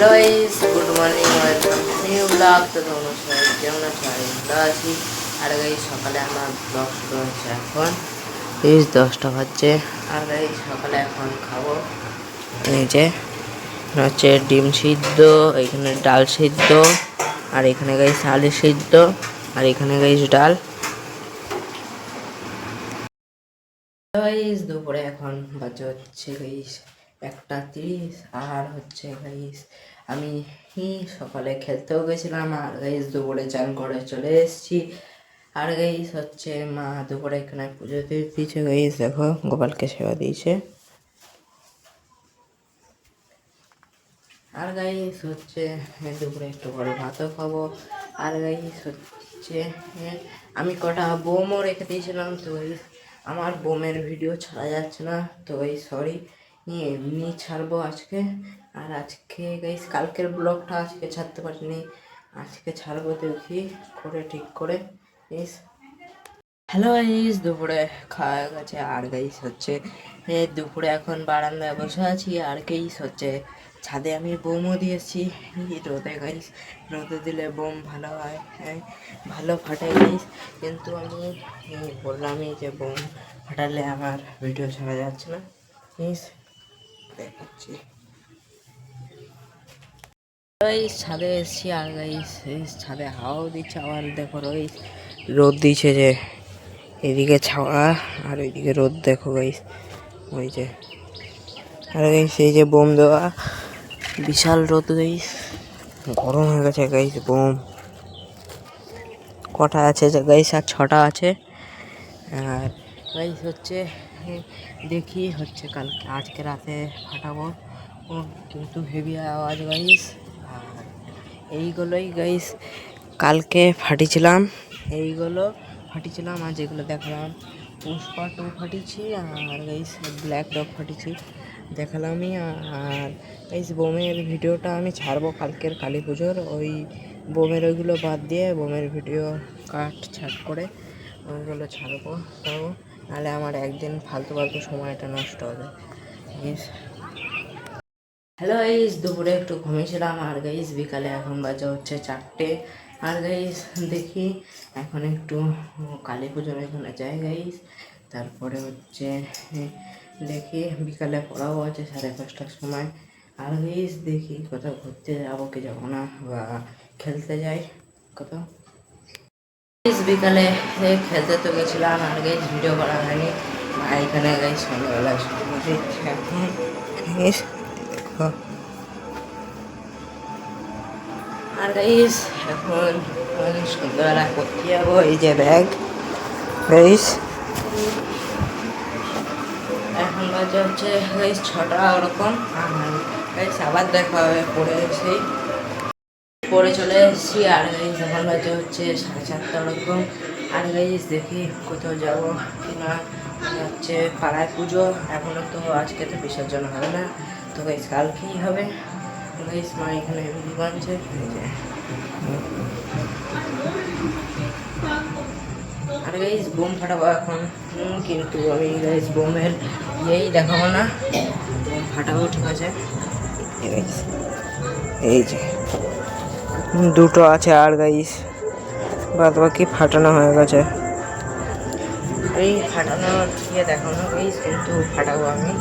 Hello guys good morning welcome new blog তো তোমরা সবাই কেমন আছো? ভালো আছি। আর গাইস সকালে আমার ব্লগ শুরু হচ্ছে এখন। এই দশটা বাজছে। আর গাইস সকালে এখন খাব। এই যে হচ্ছে ডিম সিদ্ধ, এখানে ডাল সিদ্ধ, আর এখানে গাইস আলু সিদ্ধ, আর এখানে গাইস ডাল। দুপুরে এখন বাজে হচ্ছে গাইস একটা তিরিশ, আর হচ্ছে গাইস আমি সকালে খেলতেও গেছিলাম, আর গাইস দুপুরে চান করে চলে এসেছি। আর গাইস হচ্ছে মা দুপুরে এখানে পুজো দিয়ে দিয়েছে, গাইস দেখো গোপালকে সেবা দিয়েছে। আর গাইস হচ্ছে দুপুরে একটু করে ভাতও খাব। আর গাইস হচ্ছে আমি কটা বোমও রেখে দিয়েছিলাম, তো গাইস আমার বোমের ভিডিও ছাড়া যাচ্ছে না, তো গাই সরি এমনি ছাড়বো আজকে। আর আজকে গাইস কালকের ব্লগটা আজকে ছাড়তে পারিনি। আজকে ছাড়বো দেখি, করে ঠিক করে ইস হ্যালো গাইস দুপুরে খাওয়া গেছে। আর গাইস হচ্ছে দুপুরে এখন বারান্দায় বসে আছি। আর গাইস হচ্ছে, ছাদে আমি বোমও দিয়েছি। রোদে গাইস রোদে দিলে বোম ভালো হয় হ্যাঁ। ভালো ফাটে গাইস কিন্তু আমি বললামই যে বোম ফাটালে আমার ভিডিও ছাড়া যাচ্ছে না প্লিজ দেখাচ্ছি। ওই ছাদে এসছি আর গাইস এই ছাদে হাওয়াও দিচ্ছে, আবার দেখো ওই রোদ দিচ্ছে যে এদিকে ছাওয়া আর ওইদিকে রোদ, দেখো গাইস ওই যে, আর গাইস এই যে বোম দেওয়া, বিশাল রোদ গাইস গরম হয়ে গেছে গাইস বোম। কটা আছে যে গাইস আর ছটা আছে, আর গাইস হচ্ছে এ, দেখি হচ্ছে কালকে আজকে রাতে ফাটাবো। কিন্তু হেভি আওয়াজ গাইস আর এইগুলোই গাইস কালকে ফাটিছিলাম। এইগুলো ফাটিছিলাম আর যেগুলো দেখলাম পুষ্পা টু ফাটিছি আর গাইস ব্ল্যাক ডগ ফাটিছি দেখালামই। আর গাইস বোমের ভিডিওটা আমি ছাড়বো কালকের কালী পুজোর। ওই বোমের ওইগুলো বাদ দিয়ে বোমের ভিডিও কাট ছাট করে ওইগুলো ছাড়বো। ছাড়বো নাহলে আমার একদিন ফালতু ফালতু সময়টা নষ্ট হবে। হ্যালো গাইস দুপুরে একটু ঘুমিয়েছিলাম। আর গাইস বিকালে এখন বাজে হচ্ছে চারটে। আর গাইস দেখি এখন একটু কালী পুজোর এখানে যাই গাইস তারপরে হচ্ছে, দেখি বিকালে পড়াও আছে সাড়ে পাঁচটার সময়। আর গাইস দেখি কোথাও ঘুরতে যাব কি যাব না বা খেলতে যাই কোথাও। বিকালে এ, খেলতে তো গেছিলাম আর গাইস ভিডিও করা হয়নি। এখানে গাইস সন্ধ্যাবেলায় এখন দেখো। আর গাইস এখন সন্ধ্যাবেলা করতে যাব এই যে ব্যাগ গাইস এখন বাজে হচ্ছে ছটা ওরকম। আর আবার দেখা হবে পড়ে এসে পড়ে চলে এসেছি, আর গাইস এখন বাজে হচ্ছে সাড়ে চারটা ওরকম আর গাইস দেখি কোথাও যাব না হচ্ছে পাড়ায় পুজো, এখনও তো আজকে তো বিসর্জন হবে না, তো গাইস কালকেই হবে। গাইস মা এখানে রুটি বানছে আর গাইস বোম ফাটাবো এখন। কিন্তু আমি গাইস বোমের ইয়েই দেখাবো না। বোম ফাটাবো, ঠিক আছে। এই যে। দুটো আছে আর গাইস বাদ বাকি ফাটানো হয়ে গেছে। এই ফাটানো ইয়ে দেখানো গাইস কিন্তু ফাটাবো আমি।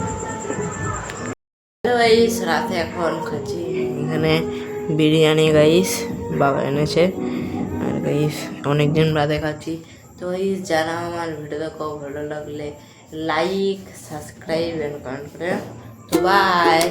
গাইস রাতে এখন খাচ্ছি এখানে বিরিয়ানি গাইস বাবা এনেছে। আর গাইস অনেকদিন বাদে খাচ্ছি। তো গাইস যারা আমার ভিডিও দেখো ভালো লাগলে লাইক সাবস্ক্রাইব এন্ড কমেন্ট করে। তো বাই